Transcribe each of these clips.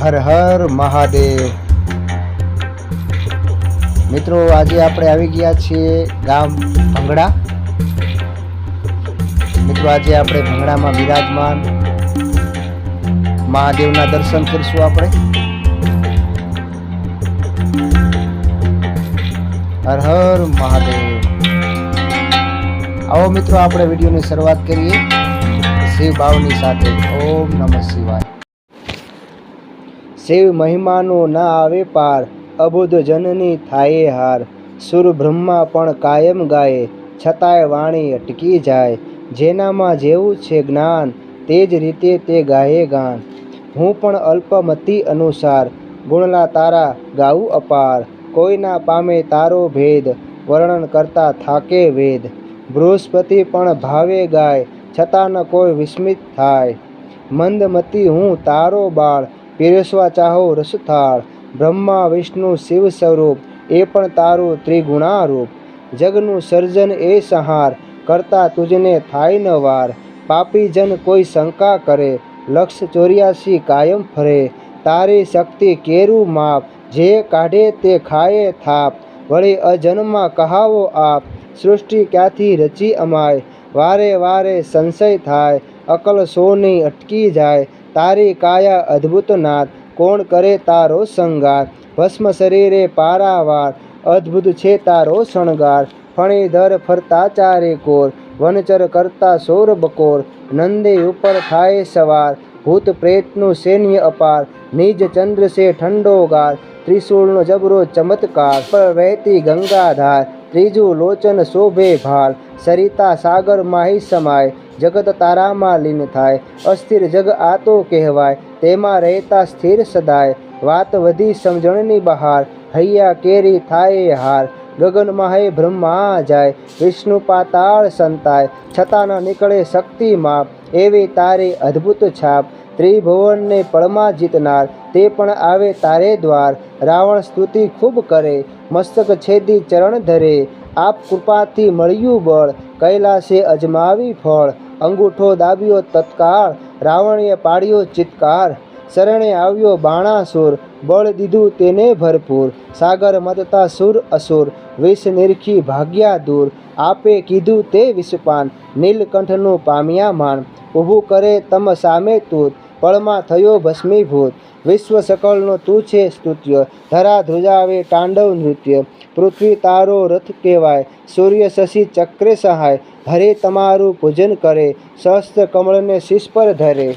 હર હર મહાદેવ. મિત્રો, આજે આપણે આવી ગયા છીએ ગામ ભંગડા. મિત્રો, આજે આપણે ભંગડામાં વિરાજમાન મહાદેવના દર્શન કરીશું આપણે. હર હર મહાદેવ. આવો મિત્રો, આપણે વિડીયોની શરૂઆત કરીએ. શિવ ભાવની સાથે. ઓમ નમઃ શિવાય. શિવ મહિમાનો ના આવે પાર અબુધ જનની થાય હાર. સુર બ્રહ્મા પણ કાયમ ગાય, છતાંય વાણી અટકી જાય. જેનામાં જેવું છે જ્ઞાન, તે જ રીતે તે ગાયે ગાન. હું પણ અલ્પમતી અનુસાર, ગુણલા તારા ગાવું અપાર. કોઈના પામે તારો ભેદ, વર્ણન કરતા થાકે વેદ. બૃહસ્પતિ પણ ભાવે ગાય, છતાં ન કોઈ વિસ્મિત થાય. મંદમતી હું તારો બાળ પીરસવા ચાહો રસથાળ, બ્રહ્મા, વિષ્ણુ, શિવ સ્વરૂપ, એ પણ તારું ત્રિગુણારૂપ. જગનું સર્જન એ સંહાર, કરતા તુજને થાય ન વાર. પાપી જન કોઈ શંકા કરે, લક્ષ ચોર્યાસી કાયમ ફરે. તારી શક્તિ કેરું માપ, જે કાઢે તે ખાયે થાપ. વળી અજન્મા કહાવો આપ, સૃષ્ટિ ક્યાંથી રચી અમાય? વારે વારે સંશય થાય, અકલ સોની અટકી જાય. તારી કાયા અદ્ભુત નાથ કોણ કરે તારો શૃંગાર ભસ્મ શરીરે પારાવાર, અદ્ભુત છે તારો શણગાર. ફણીધર ફરતા ચારે કોર, વનચર કરતા સોર બકોર નંદે ઉપર થાય સવાર, ભૂત પ્રેતનું સૈન્ય અપાર. નિજ ચંદ્ર છે ઠંડો ગાર, ત્રિશૂળનો જબરો ચમત્કાર. પર વહેતી ગંગાધાર, ત્રીજું લોચન શોભે ભાલ સરિતા સાગર માહી સમાય, જગત તારામાં લીન થાય, અસ્થિર જગ આતો કહેવાય, તેમાં રહેતા સ્થિર સદાય, વાત વધી સમજણની બહાર, હૈયા કેરી થાય હાર ગગનમાં હે બ્રહ્મા જાય, વિષ્ણુ પાતાળ સંતાય, છતાં ન નીકળે શક્તિ માપ, એવી તારી અદ્ભુત છાપ, ત્રિભુવનને પળમાં જીતનાર, તે પણ આવે તારે દ્વાર, રાવણ સ્તુતિ ખૂબ કરે, મસ્તક છેદી ચરણ ધરે આપ કૃપાથી મળ્યું બળ, કૈલાસે અજમાવી ફળ, અંગૂઠો દાબ્યો તત્કાળ, રાવણીએ પાડ્યો ચિત્કાર. શરણે આવ્યો બાણાસુર, બળ દીધું તેને ભરપૂર. સાગર મતતા સુર અસુર, વિષ નિરખી ભાગ્યા દૂર. આપે કીધું તે વિષપાન, નીલકંઠનું પામ્યા માન ઊભું કરે તમ સામે તૂત. પળમાં થયો ભસ્મીભૂત. વિશ્વ સકળનો તું છે સ્તુત્ય. ધરા ધ્રુજાવે તાંડવ નૃત્ય. પૃથ્વી તારો રથ કહેવાય. સૂર્ય શશી ચક્રે સહાય. હરે તમારું પૂજન કરે. સહસ્ત્ર કમળને શીશ પર ધરે.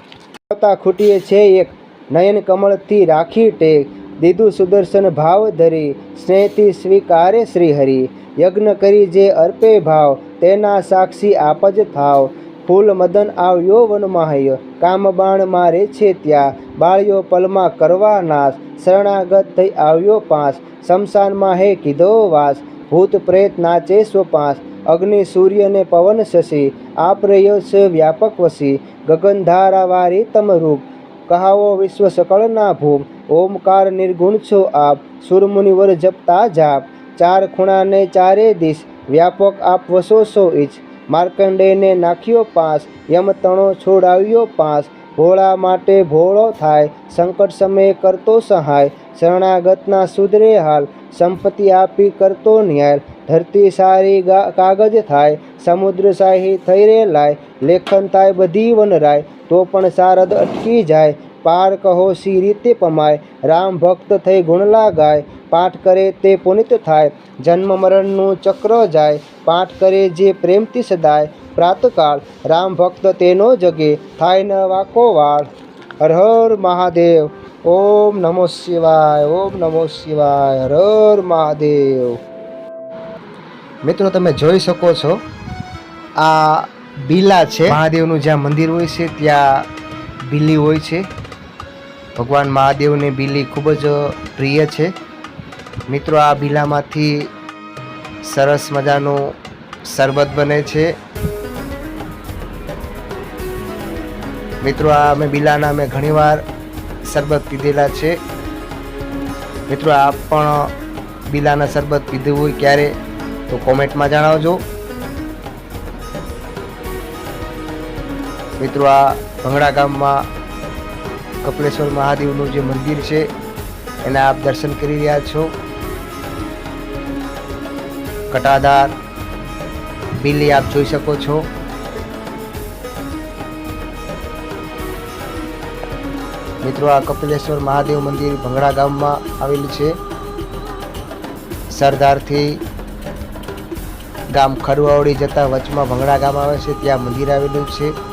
આવતા ખૂટીએ છે એક. નયન કમળથી રાખી ટેક. દીધું સુદર્શન ભાવ ધરી. સ્નેહથી સ્વીકારે શ્રી હરિ યજ્ઞ કરી જે અર્પે ભાવ. તેના સાક્ષી આપ જ થાવ. ફૂલ મદન આવ્યો વનમાહ્ય. કામ બાણ મારે છે ત્યાં. બાળ્યો પલમાં કરવા નાશ. શરણાગત થઈ આવ્યો પાંચ શમશાનમાં હે કીધો વાસ. ભૂત પ્રેત નાચે સ્વપાસ અગ્નિ સૂર્યને પવન શશી આપ રહ્યો છે વ્યાપક વસી. ગગનધારા વારી તમરૂપ. કહાવો વિશ્વ સકળના ભૂમ ઓમકાર નિર્ગુણ છો આપ. સુરમુનિવર જપતા જાપ. ચાર ખૂણાને ચારે દિશ. વ્યાપક આપ વસો સો ઇચ માર્કંડેયને નાખ્યો પાસ, યમતણો છોડાવ્યો પાસ. ભોળા માટે ભોળો થાય, સંકટ સમયે કરતો સહાય. શરણાગતના સુધરે હાલ, સંપત્તિ આપી કરતો ન્યાય. ધરતી સારી કાગજ થાય, સમુદ્ર શાહી થઈ રે લાય લેખન થાય બધી વનરાય, તો પણ શારદ અટકી જાય. પાર કહો સી રીતે પમાય? રામ ભક્ત થઈ ગુણલા ગાય પાઠ કરે તે પુનિત થાય, જન્મ મરણનું ચક્ર જાય, પાઠ કરે જે પ્રેમથી સદાય, પ્રાતકાળ, રામ ભક્ત તેનો જગે, થાય ન વાકો વાળ. હર હર મહાદેવ, ઓમ નમો શિવાય, ઓમ નમો શિવાય, હર હર મહાદેવ. મિત્રો, તમે જોઈ શકો છો, આ બીલા છે. મહાદેવનું જ્યાં મંદિર હોય છે, ત્યાં બીલી હોય છે. ભગવાન મહાદેવને બીલી ખૂબ જ પ્રિય છે. મિત્રો, આ બીલામાંથી સરસ મજાનું શરબત બને છે. મિત્રો, આ અમે બીલાના અમે ઘણીવાર શરબત પીધેલા છે. મિત્રો, આપ પણ બીલાના શરબત પીધું હોય ક્યારે તો કોમેન્ટમાં જણાવજો. મિત્રો, આ ભંગડા ગામમાં કપિલેશ્વર મહાદેવનું જે મંદિર છે, એના આપ દર્શન કરી રહ્યા છો. કટાદાર બિલ્લી આપ જોઈ શકો છો. મિત્રો, આ કપિલેશ્વર મહાદેવ મંદિર ભંગડા ગામમાં આવેલું છે. સરદારથી ગામ ખરુઆવડી જતા વચમાં ભંગડા ગામ આવે છે, ત્યાં મંદિર આવેલું છે.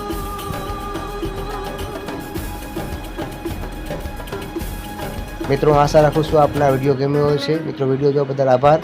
મિત્રો આશા રાખું છું આપના વીડિયો ગમ્યો હોય છે મિત્રો વીડિયો જોવા બદલ આભાર.